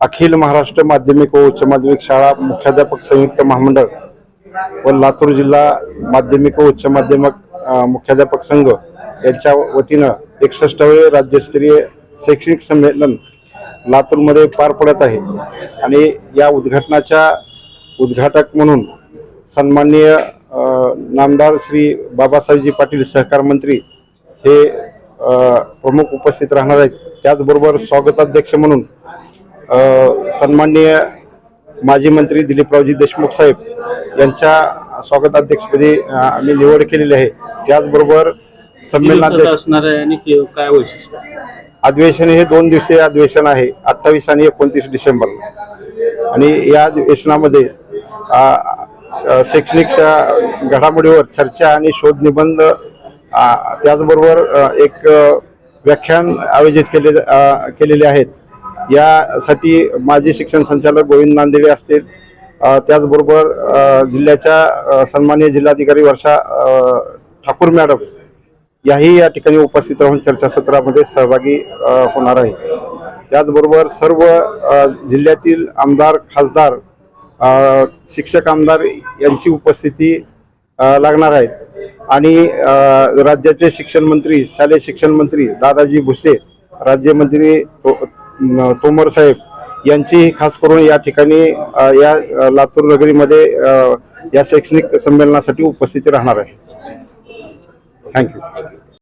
अखिल महाराष्ट्र माध्यमिक व उच्च माध्यमिक शाळा मुख्याध्यापक संयुक्त महामंडळ व लातूर जिल्हा माध्यमिक व उच्च माध्यमिक मुख्याध्यापक संघ यांच्या वतीनं एकसष्टावे राज्यस्तरीय शैक्षणिक संमेलन लातूरमध्ये पार पडत आहे. आणि या उद्घाटनाच्या उद्घाटक म्हणून सन्माननीय नामदार श्री बाबासाहेबजी पाटील सहकार मंत्री हे प्रमुख उपस्थित राहणार आहेत. त्याचबरोबर स्वागताध्यक्ष म्हणून सन्माननीय माजी मंत्री दिलीपरावजी देशमुख साहेब यांच्या स्वागताध्यक्षपदी आम्ही निवड केलेली आहे. त्याचबरोबर संमेलनाध्यक्ष असणार आहे आणि काय वैशिष्ट्य? अधिवेशन हे दोन दिवसीय अधिवेशन आहे अठ्ठावीस आणि एकोणतीस डिसेंबर. आणि या अधिवेशनामध्ये शैक्षणिक घडामोडीवर चर्चा आणि शोध निबंध त्याचबरोबर एक व्याख्यान आयोजित केले केलेले आहेत. यासाठी माजी शिक्षण संचालक गोविंद नांदेडे असतील. त्याचबरोबर जिल्ह्याच्या सन्मान्य जिल्हाधिकारी वर्षा ठाकूर मॅडम याही या ठिकाणी उपस्थित राहून चर्चासत्रामध्ये सहभागी होणार आहे त्याचबरोबर सर्व जिल्ह्यातील आमदार खासदार शिक्षक आमदार यांची उपस्थिती लागणार आहे आणि राज्याचे शिक्षण मंत्री शालेय शिक्षण मंत्री दादाजी भुसे राज्यमंत्री तोमर साहेब यांची खास करून या ठिकाणी या लातूर नगरीमध्ये या शैक्षणिक संमेलनासाठी उपस्थिती राहणार आहे. थँक्यू